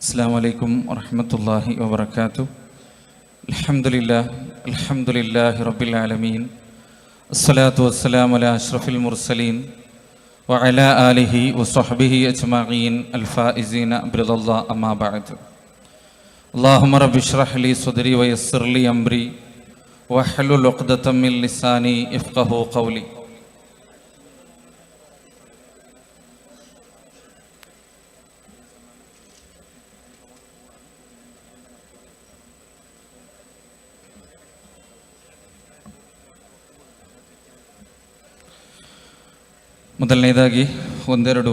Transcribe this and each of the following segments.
السلام عليكم ورحمة الله وبركاته. الحمد لله الحمد لله رب العالمين. الصلاة والسلام على أشرف المرسلين وعلى آله وصحبه أجمعين الفائزين برضا الله أما بعد. اللهم رب اشرح لي صدري ويسر لي أمري واحلل عقدة من لساني يفقه قولي. ಮೊದಲನೇದಾಗಿ ಒಂದೆರಡು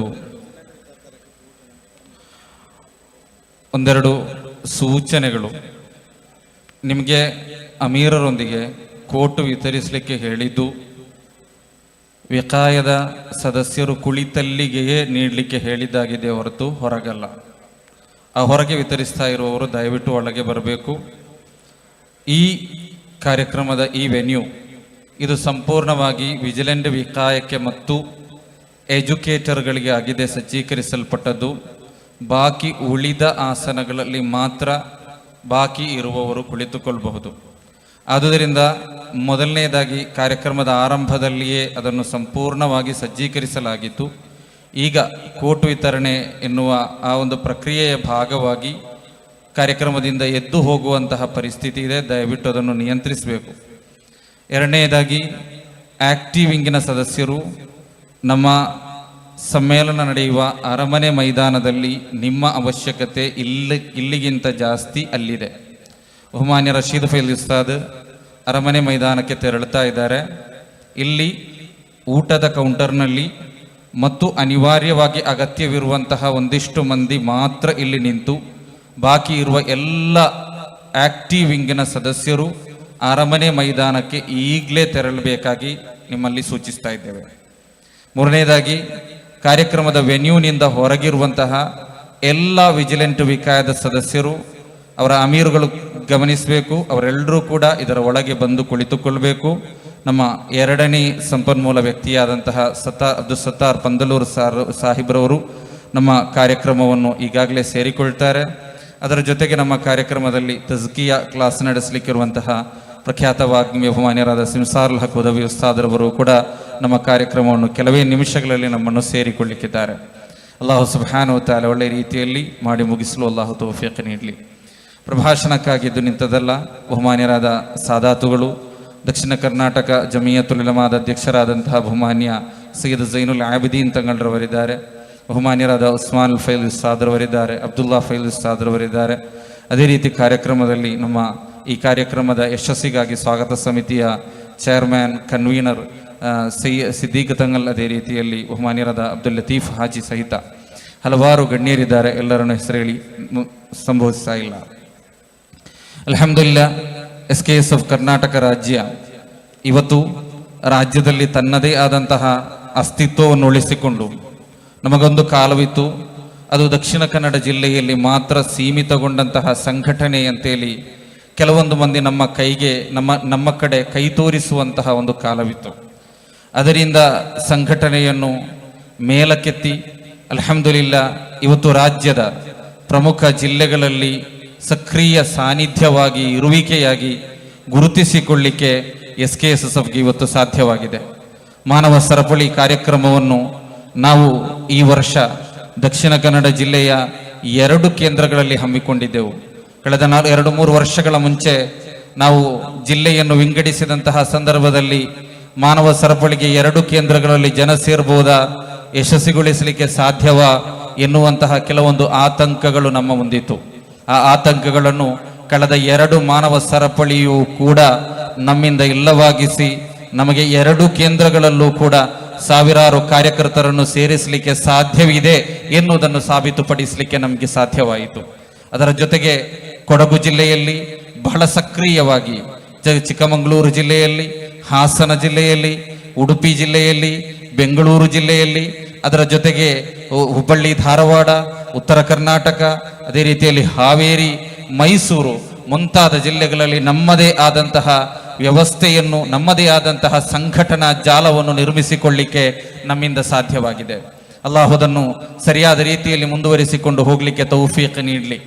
ಒಂದೆರಡು ಸೂಚನೆಗಳು. ನಿಮಗೆ ಅಮೀರರೊಂದಿಗೆ ಕೋಟು ವಿತರಿಸಲಿಕ್ಕೆ ಹೇಳಿದ್ದು, ವಿಕಾಯದ ಸದಸ್ಯರು ಕುಳಿತಲ್ಲಿಗೆಯೇ ನೀಡಲಿಕ್ಕೆ ಹೇಳಿದ್ದಾಗಿದೆ ಹೊರತು ಹೊರಗಲ್ಲ. ಆ ಹೊರಗೆ ವಿತರಿಸ್ತಾ ಇರುವವರು ದಯವಿಟ್ಟು ಒಳಗೆ ಬರಬೇಕು. ಈ ಕಾರ್ಯಕ್ರಮದ ಈ ವೆನ್ಯೂ, ಇದು ಸಂಪೂರ್ಣವಾಗಿ ವಿಜಿಲೆಂಟ್ ವಿಕಾಯಕ್ಕೆ ಮತ್ತು ಎಜುಕೇಟರ್ಗಳಿಗೆ ಆಗಿದೆ ಸಜ್ಜೀಕರಿಸಲ್ಪಟ್ಟದ್ದು. ಬಾಕಿ ಉಳಿದ ಆಸನಗಳಲ್ಲಿ ಮಾತ್ರ ಬಾಕಿ ಇರುವವರು ಕುಳಿತುಕೊಳ್ಳಬಹುದು ಆದುದರಿಂದ ಮೊದಲನೆಯದಾಗಿ ಕಾರ್ಯಕ್ರಮದ ಆರಂಭದಲ್ಲಿಯೇ ಅದನ್ನು ಸಂಪೂರ್ಣವಾಗಿ ಸಜ್ಜೀಕರಿಸಲಾಗಿತ್ತು. ಈಗ ಕೋಟು ವಿತರಣೆ ಎನ್ನುವ ಆ ಒಂದು ಪ್ರಕ್ರಿಯೆಯ ಭಾಗವಾಗಿ ಕಾರ್ಯಕ್ರಮದಿಂದ ಎದ್ದು ಹೋಗುವಂತಹ ಪರಿಸ್ಥಿತಿ ಇದೆ. ದಯವಿಟ್ಟು ಅದನ್ನು ನಿಯಂತ್ರಿಸಬೇಕು. ಎರಡನೆಯದಾಗಿ ಆ್ಯಕ್ಟಿವಿಂಗಿನ ವಿಂಗಿನ ಸದಸ್ಯರು ನಮ್ಮ ಸಮ್ಮೇಳನ ನಡೆಯುವ ಅರಮನೆ ಮೈದಾನದಲ್ಲಿ ನಿಮ್ಮ ಅವಶ್ಯಕತೆ ಇಲ್ಲಿ, ಇಲ್ಲಿಗಿಂತ ಜಾಸ್ತಿ ಅಲ್ಲಿದೆ. ಬಹುಮಾನ್ಯ ರಶೀದ್ ಫೈಲ್ ಉಸ್ತಾದ್ ಅರಮನೆ ಮೈದಾನಕ್ಕೆ ತೆರಳುತ್ತಾ ಇದ್ದಾರೆ. ಇಲ್ಲಿ ಊಟದ ಕೌಂಟರ್ನಲ್ಲಿ ಮತ್ತು ಅನಿವಾರ್ಯವಾಗಿ ಅಗತ್ಯವಿರುವಂತಹ ಒಂದಿಷ್ಟು ಮಂದಿ ಮಾತ್ರ ಇಲ್ಲಿ ನಿಂತು, ಬಾಕಿ ಇರುವ ಎಲ್ಲ ಆಕ್ಟಿವ್ ಸದಸ್ಯರು ಅರಮನೆ ಮೈದಾನಕ್ಕೆ ಈಗಲೇ ತೆರಳಬೇಕಾಗಿ ನಿಮ್ಮಲ್ಲಿ ಸೂಚಿಸ್ತಾ ಇದ್ದೇವೆ. ಮೂರನೇದಾಗಿ, ಕಾರ್ಯಕ್ರಮದ ವೆನ್ಯೂನಿಂದ ಹೊರಗಿರುವಂತಹ ಎಲ್ಲ ವಿಜಿಲೆಂಟ್ ವಿಕಾಯದ ಸದಸ್ಯರು, ಅವರ ಅಮೀರುಗಳು ಗಮನಿಸಬೇಕು, ಅವರೆಲ್ಲರೂ ಕೂಡ ಇದರ ಒಳಗೆ ಬಂದು ಕುಳಿತುಕೊಳ್ಬೇಕು. ನಮ್ಮ ಎರಡನೇ ಸಂಪನ್ಮೂಲ ವ್ಯಕ್ತಿಯಾದಂತಹ ಸತಾ, ಅಬ್ದುಲ್ ಸತ್ತಾರ್ ಪಂದಲೂರು ಸಾರ್, ಸಾಹಿಬ್ರವರು ನಮ್ಮ ಕಾರ್ಯಕ್ರಮವನ್ನು ಈಗಾಗಲೇ ಸೇರಿಕೊಳ್ತಾರೆ. ಅದರ ಜೊತೆಗೆ ನಮ್ಮ ಕಾರ್ಯಕ್ರಮದಲ್ಲಿ ತಜ್ಕಿಯಾ ಕ್ಲಾಸ್ ನಡೆಸಲಿಕ್ಕಿರುವಂತಹ ಪ್ರಖ್ಯಾತ ವಾಗ್ಮಿ ಬಹುಮಾನ್ಯರಾದ ಸಿಂಸಾರ್ಲ್ ಹಕ್ ಉದವಿ ಉಸ್ತಾದ್ರವರು ಕೂಡ ನಮ್ಮ ಕಾರ್ಯಕ್ರಮವನ್ನು ಕೆಲವೇ ನಿಮಿಷಗಳಲ್ಲಿ ನಮ್ಮನ್ನು ಸೇರಿಕೊಳ್ಳಿಕ್ಕಿದ್ದಾರೆ. ಅಲ್ಲಾಹು ಸುಬ್ಹಾನು ತಾಲ ಒಳ್ಳೆಯ ರೀತಿಯಲ್ಲಿ ಮಾಡಿ ಮುಗಿಸಲು ಅಲ್ಲಾಹು ತೋಫಿಯಕ್ಕೆ ನೀಡಲಿ. ಪ್ರಭಾಷಣಕ್ಕಾಗಿದ್ದು ನಿಂತದಲ್ಲ, ಬಹುಮಾನ್ಯರಾದ ಸಾದಾತುಗಳು, ದಕ್ಷಿಣ ಕರ್ನಾಟಕ ಜಮಿಯತುಲಮಾದ ಅಧ್ಯಕ್ಷರಾದಂತಹ ಬಹುಮಾನ್ಯ ಸೈಯದ್ ಜೈನುಲ್ ಆಬಿದೀನ್ ತಂಗಳ್ರವರಿದ್ದಾರೆ ಬಹುಮಾನ್ಯರಾದ ಉಸ್ಮಾನ್ ಫೈಲ್ ಉಸ್ತಾದ್ರವರಿದ್ದಾರೆ ಅಬ್ದುಲ್ಲಾ ಫೈಲ್ ಉಸ್ತಾದ್ರವರಿದ್ದಾರೆ ಅದೇ ರೀತಿ ಕಾರ್ಯಕ್ರಮದಲ್ಲಿ ನಮ್ಮ ಈ ಕಾರ್ಯಕ್ರಮದ ಯಶಸ್ಸಿಗಾಗಿ ಸ್ವಾಗತ ಸಮಿತಿಯ ಚೇರ್ಮನ್, ಕನ್ವೀನರ್ ಆ, ಸೈ ಸಿದ್ದೀಕ್ ತಂಗಲ್ ಅದೇ ರೀತಿಯಲ್ಲಿ ಬಹುಮಾನ್ಯರಾದ ಅಬ್ದುಲ್ ಲತೀಫ್ ಹಾಜಿ ಸಹಿತ ಹಲವಾರು ಗಣ್ಯರಿದ್ದಾರೆ. ಎಲ್ಲರನ್ನು ಹೆಸರು ಹೇಳಿ ಸಂಬೋಧಿಸ್ತಾ ಇಲ್ಲ. ಅಲ್ಹಮ್ದುಲಿಲ್ಲ S K S of Karnataka ರಾಜ್ಯ ಇವತ್ತು ರಾಜ್ಯದಲ್ಲಿ ತನ್ನದೇ ಆದಂತಹ ಅಸ್ತಿತ್ವವನ್ನು ಉಳಿಸಿಕೊಂಡು ನಮಗೊಂದು ಕಾಲವಿತ್ತು. ಅದು ದಕ್ಷಿಣ ಕನ್ನಡ ಜಿಲ್ಲೆಯಲ್ಲಿ ಮಾತ್ರ ಸೀಮಿತಗೊಂಡಂತಹ ಸಂಘಟನೆ ಅಂತೇಳಿ ಕೆಲವೊಂದು ಮಂದಿ ನಮ್ಮ ಕೈಗೆ ನಮ್ಮ ನಮ್ಮ ಕಡೆ ಕೈ ತೋರಿಸುವಂತಹ ಒಂದು ಕಾಲವಿತ್ತು. ಅದರಿಂದ ಸಂಘಟನೆಯನ್ನು ಮೇಲಕ್ಕೆತ್ತಿ, ಅಲ್ಹಮ್ದುಲಿಲ್ಲ, ಇವತ್ತು ರಾಜ್ಯದ ಪ್ರಮುಖ ಜಿಲ್ಲೆಗಳಲ್ಲಿ ಸಕ್ರಿಯ ಸಾನ್ನಿಧ್ಯವಾಗಿ, ಇರುವಿಕೆಯಾಗಿ ಗುರುತಿಸಿಕೊಳ್ಳಿಕ್ಕೆ ಎಸ್ ಕೆ ಎಸ್ ಇವತ್ತು ಸಾಧ್ಯವಾಗಿದೆ. ಮಾನವ ಸರಪಳಿ ಕಾರ್ಯಕ್ರಮವನ್ನು ನಾವು ಈ ವರ್ಷ ದಕ್ಷಿಣ ಕನ್ನಡ ಜಿಲ್ಲೆಯ ಎರಡು ಕೇಂದ್ರಗಳಲ್ಲಿ ಹಮ್ಮಿಕೊಂಡಿದ್ದೆವು. ಕಳೆದ ನಾಲ್ಕು ಎರಡು ಮೂರು ವರ್ಷಗಳ ಮುಂಚೆ ನಾವು ಜಿಲ್ಲೆಯನ್ನು ವಿಂಗಡಿಸಿದಂತಹ ಸಂದರ್ಭದಲ್ಲಿ ಮಾನವ ಸರಪಳಿಗೆ ಎರಡು ಕೇಂದ್ರಗಳಲ್ಲಿ ಜನ ಸೇರ್ಬೋದಾ ಯಶಸ್ವಿಗೊಳಿಸಲಿಕ್ಕೆ ಸಾಧ್ಯವಾ? ಎನ್ನುವಂತಹ ಕೆಲವೊಂದು ಆತಂಕಗಳು ನಮ್ಮ ಮುಂದಿತ್ತು. ಆ ಆತಂಕಗಳನ್ನು ಕಳೆದ ಎರಡು ಮಾನವ ಸರಪಳಿಯೂ ಕೂಡ ನಮ್ಮಿಂದ ಇಲ್ಲವಾಗಿಸಿ, ನಮಗೆ ಎರಡು ಕೇಂದ್ರಗಳಲ್ಲೂ ಕೂಡ ಸಾವಿರಾರು ಕಾರ್ಯಕರ್ತರನ್ನು ಸೇರಿಸಲಿಕ್ಕೆ ಸಾಧ್ಯವಿದೆ ಎನ್ನುವುದನ್ನು ಸಾಬೀತುಪಡಿಸಲಿಕ್ಕೆ ನಮಗೆ ಸಾಧ್ಯವಾಯಿತು. ಅದರ ಜೊತೆಗೆ ಕೊಡಗು ಜಿಲ್ಲೆಯಲ್ಲಿ ಬಹಳ ಸಕ್ರಿಯವಾಗಿ, ಚಿಕ್ಕಮಗಳೂರು ಜಿಲ್ಲೆಯಲ್ಲಿ ಹಾಸನ ಜಿಲ್ಲೆಯಲ್ಲಿ, ಉಡುಪಿ ಜಿಲ್ಲೆಯಲ್ಲಿ, ಬೆಂಗಳೂರು ಜಿಲ್ಲೆಯಲ್ಲಿ, ಅದರ ಜೊತೆಗೆ ಹುಬ್ಬಳ್ಳಿ, ಧಾರವಾಡ, ಉತ್ತರ ಕರ್ನಾಟಕ, ಅದೇ ರೀತಿಯಲ್ಲಿ ಹಾವೇರಿ, ಮೈಸೂರು ಮುಂತಾದ ಜಿಲ್ಲೆಗಳಲ್ಲಿ ನಮ್ಮದೇ ಆದಂತಹ ವ್ಯವಸ್ಥೆಯನ್ನು, ನಮ್ಮದೇ ಆದಂತಹ ಸಂಘಟನಾ ಜಾಲವನ್ನು ನಿರ್ಮಿಸಿಕೊಳ್ಳಿಕ್ಕೆ ನಮ್ಮಿಂದ ಸಾಧ್ಯವಾಗಿದೆ. ಅಲ್ಲಾಹುದನ್ನು ಸರಿಯಾದ ರೀತಿಯಲ್ಲಿ ಮುಂದುವರಿಸಿಕೊಂಡು ಹೋಗಲಿಕ್ಕೆ ತೌಫೀಕ್ ನೀಡಲಿ.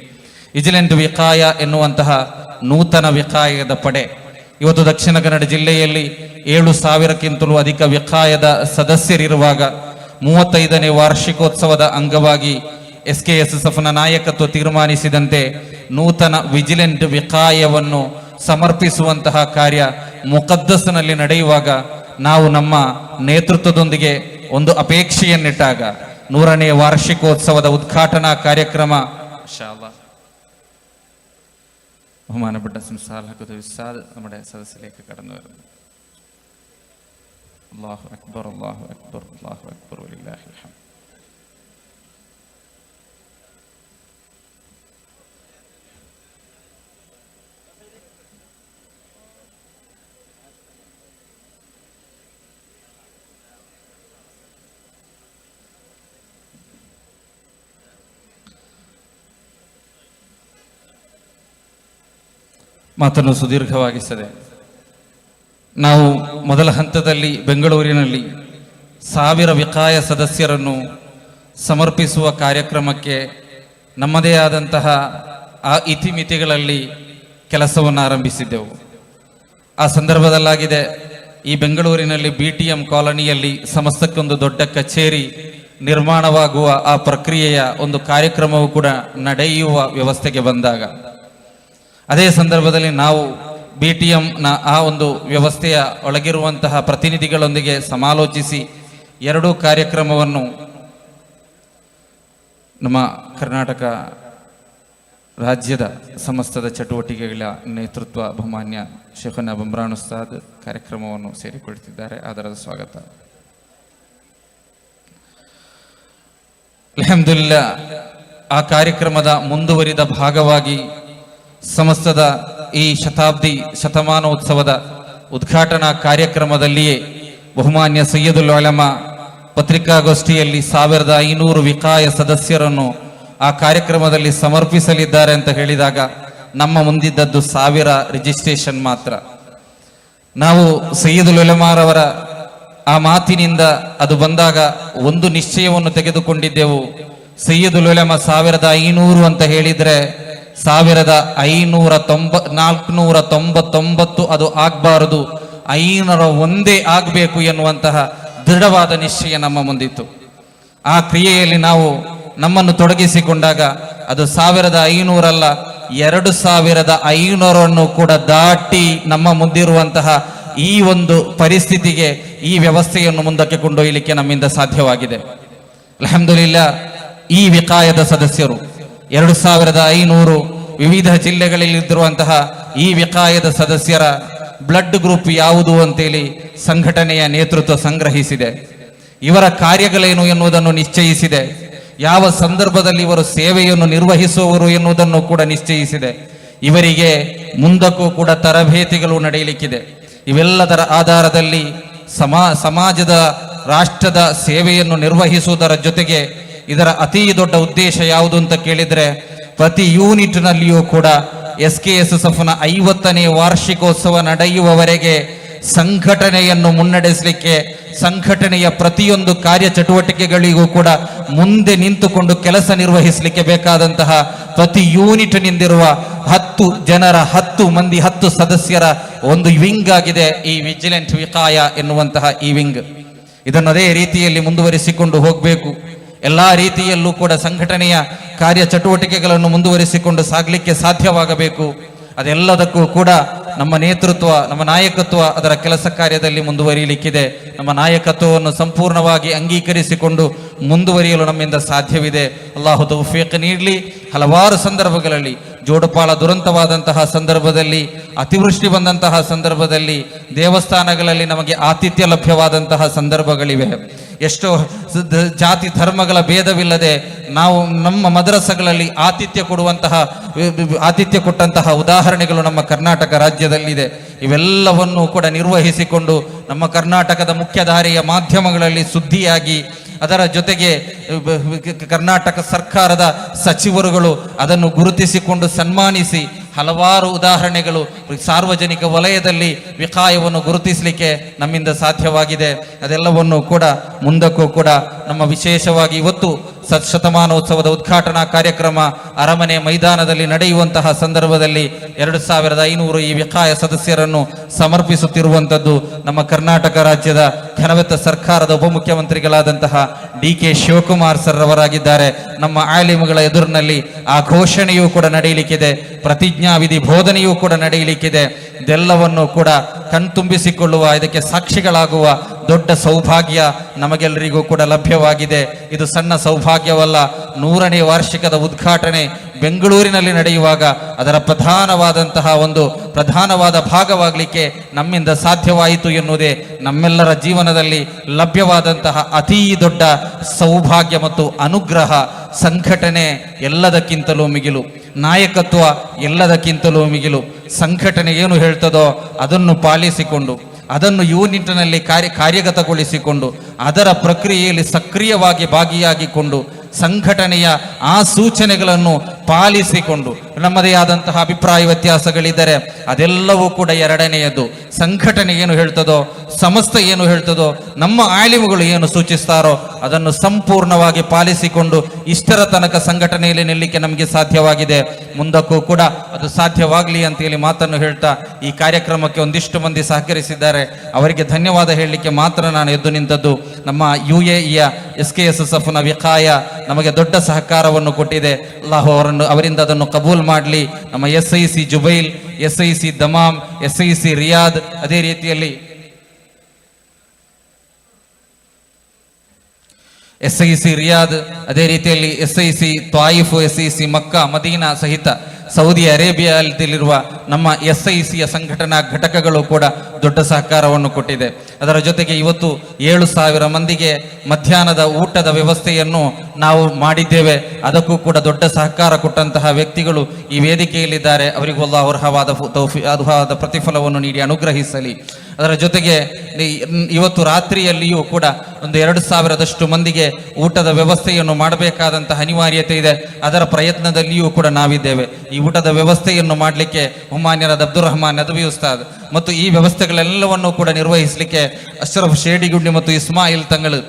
ವಿಜಿಲೆಂಟ್ ವಿಕಾಯ ಎನ್ನುವಂತಹ ನೂತನ ವಿಕಾಯದ ಪಡೆ ಇವತ್ತು ದಕ್ಷಿಣ ಕನ್ನಡ ಜಿಲ್ಲೆಯಲ್ಲಿ ಏಳು ಸಾವಿರಕ್ಕಿಂತಲೂ ಅಧಿಕ ವಿಕಾಯದ ಸದಸ್ಯರಿರುವಾಗ ಮೂವತ್ತೈದನೇ ವಾರ್ಷಿಕೋತ್ಸವದ ಅಂಗವಾಗಿ ಎಸ್ ಕೆ ಎಸ್ ಎಫ್ನ ನಾಯಕತ್ವ ತೀರ್ಮಾನಿಸಿದಂತೆ ನೂತನ ವಿಜಿಲೆಂಟ್ ವಿಕಾಯವನ್ನು ಸಮರ್ಪಿಸುವಂತಹ ಕಾರ್ಯ ಮುಕದ್ದಸ್ಸಿನಲ್ಲಿ ನಡೆಯುವಾಗ ನಾವು ನಮ್ಮ ನೇತೃತ್ವದೊಂದಿಗೆ ಒಂದು ಅಪೇಕ್ಷೆಯನ್ನಿಟ್ಟಾಗ ನೂರನೇ ವಾರ್ಷಿಕೋತ್ಸವದ ಉದ್ಘಾಟನಾ ಕಾರ್ಯಕ್ರಮ. ಶಾಲಾ ബഹുമാനപ്പെട്ട സംസ്ഥാനത്ത് വിസാദ് നമ്മുടെ സദസ്സിലേക്ക് കടന്നു വരുന്നു അള്ളാഹു അക്ബർ അള്ളാഹു അക്ബർ അള്ളാഹു അക്ബർ വലില്ലാഹിൽ ഹംദ്. ಮಾತನ್ನು ಸುದೀರ್ಘವಾಗಿಸದೆ. ನಾವು ಮೊದಲ ಹಂತದಲ್ಲಿ ಬೆಂಗಳೂರಿನಲ್ಲಿ ಸಾವಿರ ವಿಕಾಯ ಸದಸ್ಯರನ್ನು ಸಮರ್ಪಿಸುವ ಕಾರ್ಯಕ್ರಮಕ್ಕೆ ನಮ್ಮದೇ ಆದಂತಹ ಆ ಇತಿಮಿತಿಗಳಲ್ಲಿ ಕೆಲಸವನ್ನು ಆರಂಭಿಸಿದ್ದೆವು. ಆ ಸಂದರ್ಭದಲ್ಲಾಗಿದೆ, ಈ ಬೆಂಗಳೂರಿನಲ್ಲಿ ಬಿ ಟಿ ಎಂ ಕಾಲೋನಿಯಲ್ಲಿ ಸಮಸ್ತಕ್ಕೊಂದು ದೊಡ್ಡ ಕಚೇರಿ ನಿರ್ಮಾಣವಾಗುವ ಆ ಪ್ರಕ್ರಿಯೆಯ ಒಂದು ಕಾರ್ಯಕ್ರಮವು ಕೂಡ ನಡೆಯುವ ವ್ಯವಸ್ಥೆಗೆ ಬಂದಾಗ ಅದೇ ಸಂದರ್ಭದಲ್ಲಿ ನಾವು ಬಿ ಟಿ ಎಂನ ಆ ಒಂದು ವ್ಯವಸ್ಥೆಯ ಒಳಗಿರುವಂತಹ ಪ್ರತಿನಿಧಿಗಳೊಂದಿಗೆ ಸಮಾಲೋಚಿಸಿ ಎರಡೂ ಕಾರ್ಯಕ್ರಮವನ್ನು ನಮ್ಮ ಕರ್ನಾಟಕ ರಾಜ್ಯದ ಸಮಸ್ತದ ಚಟುವಟಿಕೆಗಳ ನೇತೃತ್ವ ಬಹುಮಾನ್ಯ ಶೇಖನ ಬಮ್ರಾನ್ ಉಸ್ತಾದ್ ಕಾರ್ಯಕ್ರಮವನ್ನು ಸೇರಿಕೊಳ್ತಿದ್ದಾರೆ ಆದರದ ಸ್ವಾಗತ. ಅಲ್ಹಮ್ದುಲಿಲ್ಲಾ, ಆ ಕಾರ್ಯಕ್ರಮದ ಮುಂದುವರಿದ ಭಾಗವಾಗಿ ಸಮಸ್ತದ ಈ ಶತಾಬ್ದಿ ಶತಮಾನೋತ್ಸವದ ಉದ್ಘಾಟನಾ ಕಾರ್ಯಕ್ರಮದಲ್ಲಿಯೇ ಬಹುಮಾನ್ಯ ಸೈಯದುಲ್ ಅಲಮ ಪತ್ರಿಕಾಗೋಷ್ಠಿಯಲ್ಲಿ ಸಾವಿರದ ಐನೂರು ವಿಕಾಯ ಸದಸ್ಯರನ್ನು ಆ ಕಾರ್ಯಕ್ರಮದಲ್ಲಿ ಸಮರ್ಪಿಸಲಿದ್ದಾರೆ ಅಂತ ಹೇಳಿದಾಗ ನಮ್ಮ ಮುಂದಿದ್ದದ್ದು ಸಾವಿರ ರಿಜಿಸ್ಟ್ರೇಷನ್ ಮಾತ್ರ. ನಾವು ಸೈಯದುಲ್ ಉಲಮಾರವರ ಆ ಮಾತಿನಿಂದ ಅದು ಬಂದಾಗ ಒಂದು ನಿಶ್ಚಯವನ್ನು ತೆಗೆದುಕೊಂಡಿದ್ದೆವು. ಸೈಯದುಲ್ ಉಲಮ ಸಾವಿರದ ಐನೂರು ಅಂತ ಹೇಳಿದ್ರೆ ಸಾವಿರದ ಐನೂರ ತೊಂಬ, ನಾಲ್ಕುನೂರ ತೊಂಬತ್ತೊಂಬತ್ತು ಅದು ಆಗಬಾರದು. ಐನೂರ ಒಂದೇ ಆಗಬೇಕು ಎನ್ನುವಂತಹ ದೃಢವಾದ ನಿಶ್ಚಯ ನಮ್ಮ ಮುಂದಿತ್ತು. ಆ ಕ್ರಿಯೆಯಲ್ಲಿ ನಾವು ನಮ್ಮನ್ನು ತೊಡಗಿಸಿಕೊಂಡಾಗ ಅದು ಸಾವಿರದ ಐನೂರಲ್ಲ ಎರಡು ಸಾವಿರದ ಐನೂರನ್ನು ಕೂಡ ದಾಟಿ ನಮ್ಮ ಮುಂದಿರುವಂತಹ ಈ ಒಂದು ಪರಿಸ್ಥಿತಿಗೆ ಈ ವ್ಯವಸ್ಥೆಯನ್ನು ಮುಂದಕ್ಕೆ ಕೊಂಡೊಯ್ಯಲಿಕ್ಕೆ ನಮ್ಮಿಂದ ಸಾಧ್ಯವಾಗಿದೆ. ಅಲ್ಹಮ್ದುಲಿಲ್ಲಾ, ಈ ವಿಕಾಯದ ಸದಸ್ಯರು ಎರಡು ಸಾವಿರದ ಐನೂರು ವಿವಿಧ ಜಿಲ್ಲೆಗಳಲ್ಲಿದ್ದಿರುವಂತಹ ಈ ವಿಕಾಯದ ಸದಸ್ಯರ ಬ್ಲಡ್ ಗ್ರೂಪ್ ಯಾವುದು ಅಂತೇಳಿ ಸಂಘಟನೆಯ ನೇತೃತ್ವ ಸಂಗ್ರಹಿಸಿದೆ. ಇವರ ಕಾರ್ಯಗಳೇನು ಎನ್ನುವುದನ್ನು ನಿಶ್ಚಯಿಸಿದೆ. ಯಾವ ಸಂದರ್ಭದಲ್ಲಿ ಇವರು ಸೇವೆಯನ್ನು ನಿರ್ವಹಿಸುವವರು ಎನ್ನುವುದನ್ನು ಕೂಡ ನಿಶ್ಚಯಿಸಿದೆ. ಇವರಿಗೆ ಮುಂದಕ್ಕೂ ಕೂಡ ತರಬೇತಿಗಳು ನಡೆಯಲಿಕ್ಕಿದೆ. ಇವೆಲ್ಲದರ ಆಧಾರದಲ್ಲಿ ಸಮಾ, ಸಮಾಜದ, ರಾಷ್ಟ್ರದ ಸೇವೆಯನ್ನು ನಿರ್ವಹಿಸುವುದರ ಜೊತೆಗೆ ಇದರ ಅತಿ ದೊಡ್ಡ ಉದ್ದೇಶ ಯಾವುದು ಅಂತ ಕೇಳಿದ್ರೆ ಪ್ರತಿ ಯೂನಿಟ್ನಲ್ಲಿಯೂ ಕೂಡ ಎಸ್ ಕೆ ಎಸ್ ಎಸ್ ಎಫ್ನ ಐವತ್ತನೇ ವಾರ್ಷಿಕೋತ್ಸವ ನಡೆಯುವವರೆಗೆ ಸಂಘಟನೆಯನ್ನು ಮುನ್ನಡೆಸಲಿಕ್ಕೆ, ಸಂಘಟನೆಯ ಪ್ರತಿಯೊಂದು ಕಾರ್ಯ ಚಟುವಟಿಕೆಗಳಿಗೂ ಕೂಡ ಮುಂದೆ ನಿಂತುಕೊಂಡು ಕೆಲಸ ನಿರ್ವಹಿಸಲಿಕ್ಕೆ ಬೇಕಾದಂತಹ ಪ್ರತಿ ಯೂನಿಟ್ ನಿಂದಿರುವ ಹತ್ತು ಜನರ, ಹತ್ತು ಮಂದಿ, ಹತ್ತು ಸದಸ್ಯರ ಒಂದು ವಿಂಗ್ ಆಗಿದೆ ಈ ವಿಜಿಲೆಂಟ್ ವಿಕಾಯ ಎನ್ನುವಂತಹ ಈ ವಿಂಗ್. ಇದನ್ನು ಅದೇ ರೀತಿಯಲ್ಲಿ ಮುಂದುವರಿಸಿಕೊಂಡು ಹೋಗಬೇಕು. ಎಲ್ಲಾ ರೀತಿಯಲ್ಲೂ ಕೂಡ ಸಂಘಟನೆಯ ಕಾರ್ಯ ಚಟುವಟಿಕೆಗಳನ್ನು ಮುಂದುವರಿಸಿಕೊಂಡು ಸಾಗಲಿಕ್ಕೆ ಸಾಧ್ಯವಾಗಬೇಕು. ಅದೆಲ್ಲದಕ್ಕೂ ಕೂಡ ನಮ್ಮ ನೇತೃತ್ವ, ನಮ್ಮ ನಾಯಕತ್ವ ಅದರ ಕೆಲಸ ಕಾರ್ಯದಲ್ಲಿ ಮುಂದುವರಿಯಲಿಕ್ಕಿದೆ ನಮ್ಮ ನಾಯಕತ್ವವನ್ನು ಸಂಪೂರ್ಣವಾಗಿ ಅಂಗೀಕರಿಸಿಕೊಂಡು ಮುಂದುವರಿಯಲು ನಮ್ಮಿಂದ ಸಾಧ್ಯವಿದೆ. ಅಲ್ಲಾಹು ತೌಫೀಕ್ ನೀಡಲಿ. ಹಲವಾರು ಸಂದರ್ಭಗಳಲ್ಲಿ, ಜೋಡುಪಾಳ ದುರಂತವಾದಂತಹ ಸಂದರ್ಭದಲ್ಲಿ, ಅತಿವೃಷ್ಟಿ ಬಂದಂತಹ ಸಂದರ್ಭದಲ್ಲಿ, ದೇವಸ್ಥಾನಗಳಲ್ಲಿ ನಮಗೆ ಆತಿಥ್ಯ ಲಭ್ಯವಾದಂತಹ ಸಂದರ್ಭಗಳಿವೆ. ಎಷ್ಟೋ ಜಾತಿ ಧರ್ಮಗಳ ಭೇದವಿಲ್ಲದೆ ನಾವು ನಮ್ಮ ಮದ್ರಸಗಳಲ್ಲಿ ಆತಿಥ್ಯ ಕೊಡುವಂತಹ ಆತಿಥ್ಯ ಕೊಟ್ಟಂತಹ ಉದಾಹರಣೆಗಳು ನಮ್ಮ ಕರ್ನಾಟಕ ರಾಜ್ಯದಲ್ಲಿದೆ. ಇವೆಲ್ಲವನ್ನು ಕೂಡ ನಿರ್ವಹಿಸಿಕೊಂಡು ನಮ್ಮ ಕರ್ನಾಟಕದ ಮುಖ್ಯಧಾರೆಯ ಮಾಧ್ಯಮಗಳಲ್ಲಿ ಸುದ್ದಿಯಾಗಿ, ಅದರ ಜೊತೆಗೆ ಕರ್ನಾಟಕ ಸರ್ಕಾರದ ಸಚಿವರುಗಳು ಅದನ್ನು ಗುರುತಿಸಿಕೊಂಡು ಸನ್ಮಾನಿಸಿ ಹಲವಾರು ಉದಾಹರಣೆಗಳು ಸಾರ್ವಜನಿಕ ವಲಯದಲ್ಲಿ ವಿಕಾಯವನ್ನು ಗುರುತಿಸಲಿಕ್ಕೆ ನಮ್ಮಿಂದ ಸಾಧ್ಯವಾಗಿದೆ. ಅದೆಲ್ಲವನ್ನು ಕೂಡ ಮುಂದಕ್ಕೂ ಕೂಡ ನಮ್ಮ ವಿಶೇಷವಾಗಿ ಇವತ್ತು ಸತ್ಶತಮಾನೋತ್ಸವದ ಉದ್ಘಾಟನಾ ಕಾರ್ಯಕ್ರಮ ಅರಮನೆ ಮೈದಾನದಲ್ಲಿ ನಡೆಯುವಂತಹ ಸಂದರ್ಭದಲ್ಲಿ ಎರಡು ಸಾವಿರದ ಐನೂರು ಈ ವಿಕಾಯ ಸದಸ್ಯರನ್ನು ಸಮರ್ಪಿಸುತ್ತಿರುವಂಥದ್ದು ನಮ್ಮ ಕರ್ನಾಟಕ ರಾಜ್ಯದ ಘನವೆತ್ತ ಸರ್ಕಾರದ ಉಪಮುಖ್ಯಮಂತ್ರಿಗಳಾದಂತಹ ಡಿ ಕೆ ಶಿವಕುಮಾರ್ ಸರ್ ಅವರಾಗಿದ್ದಾರೆ. ನಮ್ಮ ಆಲಿಮುಗಳ ಎದುರಿನಲ್ಲಿ ಆ ಘೋಷಣೆಯೂ ಕೂಡ ನಡೆಯಲಿಕ್ಕಿದೆ. ಪ್ರತಿಜ್ಞಾವಿಧಿ ಬೋಧನೆಯೂ ಕೂಡ ನಡೆಯಲಿಕ್ಕಿದೆ. ಇದೆಲ್ಲವನ್ನು ಕೂಡ ಕಣ್ತುಂಬಿಸಿಕೊಳ್ಳುವ ಇದಕ್ಕೆ ಸಾಕ್ಷಿಗಳಾಗುವ ದೊಡ್ಡ ಸೌಭಾಗ್ಯ ನಮಗೆಲ್ಲರಿಗೂ ಕೂಡ ಲಭ್ಯವಾಗಿದೆ. ಇದು ಸಣ್ಣ ಸೌಭಾಗ್ಯವಲ್ಲ, ನೂರನೇ ವಾರ್ಷಿಕದ ಉದ್ಘಾಟನೆ ಬೆಂಗಳೂರಿನಲ್ಲಿ ನಡೆಯುವಾಗ ಅದರ ಪ್ರಧಾನವಾದಂತಹ ಒಂದು ಪ್ರಧಾನವಾದ ಭಾಗವಾಗಲಿಕ್ಕೆ ನಮ್ಮಿಂದ ಸಾಧ್ಯವಾಯಿತು ಎನ್ನುವುದೇ ನಮ್ಮೆಲ್ಲರ ಜೀವನದಲ್ಲಿ ಲಭ್ಯವಾದಂತಹ ಅತೀ ದೊಡ್ಡ ಸೌಭಾಗ್ಯ ಮತ್ತು ಅನುಗ್ರಹ, ಸಂಘಟನೆ ಎಲ್ಲದಕ್ಕಿಂತಲೂ ಮಿಗಿಲು. ನಾಯಕತ್ವ ಎಲ್ಲದಕ್ಕಿಂತಲೂ ಮಿಗಿಲು. ಸಂಘಟನೆ ಏನು ಹೇಳ್ತದೋ ಅದನ್ನು ಪಾಲಿಸಿಕೊಂಡು, ಅದನ್ನು ಯೂನಿಟ್ನಲ್ಲಿ ಕಾರ್ಯ, ಕಾರ್ಯಗತಗೊಳಿಸಿಕೊಂಡು, ಅದರ ಪ್ರಕ್ರಿಯೆಯಲ್ಲಿ ಸಕ್ರಿಯವಾಗಿ ಭಾಗಿಯಾಗಿಕೊಂಡು, ಸಂಘಟನೆಯ ಆ ಸೂಚನೆಗಳನ್ನು ಪಾಲಿಸಿಕೊಂಡು, ನಮ್ಮದೇ ಆದಂತಹ ಅಭಿಪ್ರಾಯ ವ್ಯತ್ಯಾಸಗಳಿದ್ದರೆ ಅದೆಲ್ಲವೂ ಕೂಡ ಎರಡನೆಯದು. ಸಂಘಟನೆ ಏನು ಹೇಳ್ತದೋ ಸಮಸ್ತ ಏನು ಹೇಳ್ತದೋ, ನಮ್ಮ ಆಲಿಮುಗಳು ಏನು ಸೂಚಿಸ್ತಾರೋ ಅದನ್ನು ಸಂಪೂರ್ಣವಾಗಿ ಪಾಲಿಸಿಕೊಂಡು ಇಷ್ಟರ ತನಕ ಸಂಘಟನೆಯಲ್ಲಿ ನಿಲ್ಲಕ್ಕೆ ನಮಗೆ ಸಾಧ್ಯವಾಗಿದೆ. ಮುಂದಕ್ಕೂ ಕೂಡ ಅದು ಸಾಧ್ಯವಾಗಲಿ ಅಂತ ಹೇಳಿ ಮಾತನ್ನು ಹೇಳ್ತಾ ಈ ಕಾರ್ಯಕ್ರಮಕ್ಕೆ ಒಂದಿಷ್ಟು ಮಂದಿ ಸಹಕರಿಸಿದ್ದಾರೆ. ಅವರಿಗೆ ಧನ್ಯವಾದ ಹೇಳಲಿಕ್ಕೆ ಮಾತ್ರ ನಾನು ಎದ್ದು ನಿಂತದ್ದು. ನಮ್ಮ ಯು ಎ ಇಯ ಎಸ್ ಕೆ ಎಸ್ ಎಸ್ ಎಫ್ನ ವಿಕಾಯ ನಮಗೆ ದೊಡ್ಡ ಸಹಕಾರವನ್ನು ಕೊಟ್ಟಿದೆ. ಅಲ್ಲಾಹು ಅವರನ್ನು, ಅವರಿಂದ ಅದನ್ನು ಕಬೂಲ್ ಮಾಡಲಿ. ನಮ್ಮ S I C Jubail S I C Dammam S I C Riyadh, ಅದೇ ರೀತಿಯಲ್ಲಿ ಎಸ್ ಐ ಸಿ ರಿಯಾದ್, ಅದೇ ರೀತಿಯಲ್ಲಿ S I C Taif S I C Mecca, Medina ಸಹಿತ ಸೌದಿ ಅರೇಬಿಯಾದಲ್ಲಿರುವ ನಮ್ಮ ಎಸ್ ಐ ಸಿಯ ಸಂಘಟನಾ ಘಟಕಗಳು ಕೂಡ ದೊಡ್ಡ ಸಹಕಾರವನ್ನು ಕೊಟ್ಟಿದೆ. ಅದರ ಜೊತೆಗೆ ಇವತ್ತು ಏಳು ಸಾವಿರ ಮಂದಿಗೆ ಮಧ್ಯಾಹ್ನದ ಊಟದ ವ್ಯವಸ್ಥೆಯನ್ನು ನಾವು ಮಾಡಿದ್ದೇವೆ. ಅದಕ್ಕೂ ಕೂಡ ದೊಡ್ಡ ಸಹಕಾರ ಕೊಟ್ಟಂತಹ ವ್ಯಕ್ತಿಗಳು ಈ ವೇದಿಕೆಯಲ್ಲಿದ್ದಾರೆ. ಅವರಿಗೂ ಅರ್ಹವಾದ ಅರ್ಹವಾದ ಪ್ರತಿಫಲವನ್ನು ನೀಡಿ, ಅನುಗ್ರಹಿಸಲಿ. ಅದರ ಜೊತೆಗೆ ಇವತ್ತು ರಾತ್ರಿಯಲ್ಲಿಯೂ ಕೂಡ ಒಂದು ಎರಡು ಸಾವಿರದಷ್ಟು ಮಂದಿಗೆ ಊಟದ ವ್ಯವಸ್ಥೆಯನ್ನು ಮಾಡಬೇಕಾದಂತಹ ಅನಿವಾರ್ಯತೆ ಇದೆ. ಅದರ ಪ್ರಯತ್ನದಲ್ಲಿಯೂ ಕೂಡ ನಾವಿದ್ದೇವೆ. ಈ ಊಟದ ವ್ಯವಸ್ಥೆಯನ್ನು ಮಾಡಲಿಕ್ಕೆ ಹುಮಾನ್ಯರಾದ ಅಬ್ದುಲ್ ರಹಮಾನ್ ನದವಿ ಉಸ್ತಾದ್ ಮತ್ತು ಈ ವ್ಯವಸ್ಥೆಗಳೆಲ್ಲವನ್ನು ಕೂಡ ನಿರ್ವಹಿಸಲಿಕ್ಕೆ ಅಶ್ರಫ್ ಶೇಡಿಗುಂಡಿ ಮತ್ತು ಇಸ್ಮಾಯಿಲ್ ತಂಗಳು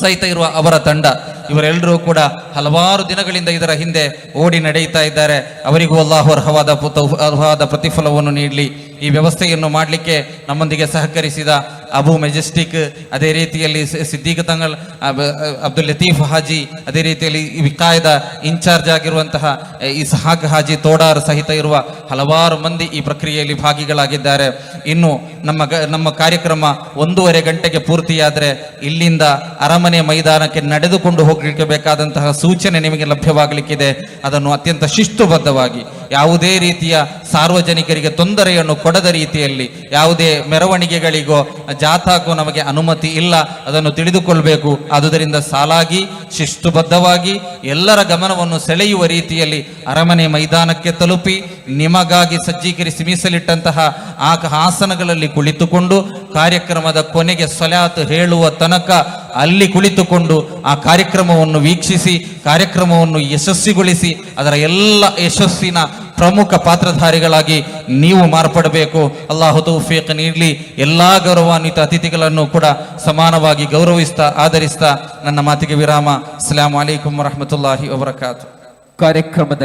ಸಹಿತ ಇರುವ ಅವರ ತಂಡ. ಇವರೆಲ್ಲರೂ ಕೂಡ ಹಲವಾರು ದಿನಗಳಿಂದ ಇದರ ಹಿಂದೆ ಓಡಿ ನಡೆಯುತ್ತಾ ಇದ್ದಾರೆ. ಅವರಿಗೂ ಅಲ್ಲಾಹು ಅರ್ಹವಾದ ಪ್ರತಿಫಲವನ್ನು ನೀಡಲಿ. ಈ ವ್ಯವಸ್ಥೆಯನ್ನು ಮಾಡಲಿಕ್ಕೆ ನಮ್ಮೊಂದಿಗೆ ಸಹಕರಿಸಿದ ಅಬು ಮೆಜೆಸ್ಟಿಕ್, ಅದೇ ರೀತಿಯಲ್ಲಿ ಸಿದ್ದೀಕ ತಂಗಲ್ ಅಬ್ದುಲ್ ಲತೀಫ್ ಹಾಜಿ, ಅದೇ ರೀತಿಯಲ್ಲಿ ಈ ವಿಕಾಯದ ಇನ್ಚಾರ್ಜ್ ಆಗಿರುವಂತಹ ಈ ಇಸ್ಹಾಕ್ ಹಾಜಿ ತೋಡಾರ್ ಸಹಿತ ಇರುವ ಹಲವಾರು ಮಂದಿ ಈ ಪ್ರಕ್ರಿಯೆಯಲ್ಲಿ ಭಾಗಿಗಳಾಗಿದ್ದಾರೆ. ಇನ್ನು ನಮ್ಮ ನಮ್ಮ ಕಾರ್ಯಕ್ರಮ ಒಂದೂವರೆ ಗಂಟೆಗೆ ಪೂರ್ತಿಯಾದರೆ ಇಲ್ಲಿಂದ ಅರಮನೆ ಮೈದಾನಕ್ಕೆ ನಡೆದುಕೊಂಡು ಹೋಗಲಿಕ್ಕೆ ಬೇಕಾದಂತಹ ಸೂಚನೆ ನಿಮಗೆ ಲಭ್ಯವಾಗಲಿಕ್ಕಿದೆ. ಅದನ್ನು ಅತ್ಯಂತ ಶಿಸ್ತುಬದ್ಧವಾಗಿ ಯಾವುದೇ ರೀತಿಯ ಸಾರ್ವಜನಿಕರಿಗೆ ತೊಂದರೆಯನ್ನು ಕೊಡದ ರೀತಿಯಲ್ಲಿ, ಯಾವುದೇ ಮೆರವಣಿಗೆಗಳಿಗೋ ಜಾಥಾಕ್ಕೂ ನಮಗೆ ಅನುಮತಿ ಇಲ್ಲ, ಅದನ್ನು ತಿಳಿದುಕೊಳ್ಬೇಕು. ಆದುದರಿಂದ ಸಾಲಾಗಿ, ಶಿಸ್ತುಬದ್ಧವಾಗಿ, ಎಲ್ಲರ ಗಮನವನ್ನು ಸೆಳೆಯುವ ರೀತಿಯಲ್ಲಿ ಅರಮನೆ ಮೈದಾನಕ್ಕೆ ತಲುಪಿ, ನಿಮಗಾಗಿ ಸಜ್ಜೀಕರಿಸಿ ಮೀಸಲಿಟ್ಟಂತಹ ಆ ಆಸನಗಳಲ್ಲಿ ಕುಳಿತುಕೊಂಡು, ಕಾರ್ಯಕ್ರಮದ ಕೊನೆಗೆ ಸೊಲಾತು ಹೇಳುವ ತನಕ ಅಲ್ಲಿ ಕುಳಿತುಕೊಂಡು ಆ ಕಾರ್ಯಕ್ರಮವನ್ನು ವೀಕ್ಷಿಸಿ, ಕಾರ್ಯಕ್ರಮವನ್ನು ಯಶಸ್ವಿಗೊಳಿಸಿ, ಅದರ ಎಲ್ಲ ಯಶಸ್ಸಿನ ಪ್ರಮುಖ ಪಾತ್ರಧಾರಿಗಳಾಗಿ ನೀವು ಮಾರ್ಪಡಬೇಕು. ಅಲ್ಲಾಹು ತೌಫೀಕ್ ನೀಡಲಿ. ಎಲ್ಲಾ ಗೌರವಾನ್ವಿತ ಅತಿಥಿಗಳನ್ನು ಕೂಡ ಸಮಾನವಾಗಿ ಗೌರವಿಸ್ತಾ, ಆಧರಿಸ್ತಾ ನನ್ನ ಮಾತಿಗೆ ವಿರಾಮ. ಅಸ್ಲಾಂ ವರಹಮತುಲ್ಲಾಹಿ ವಬರಕಾತು. ಕಾರ್ಯಕ್ರಮದಲ್ಲಿ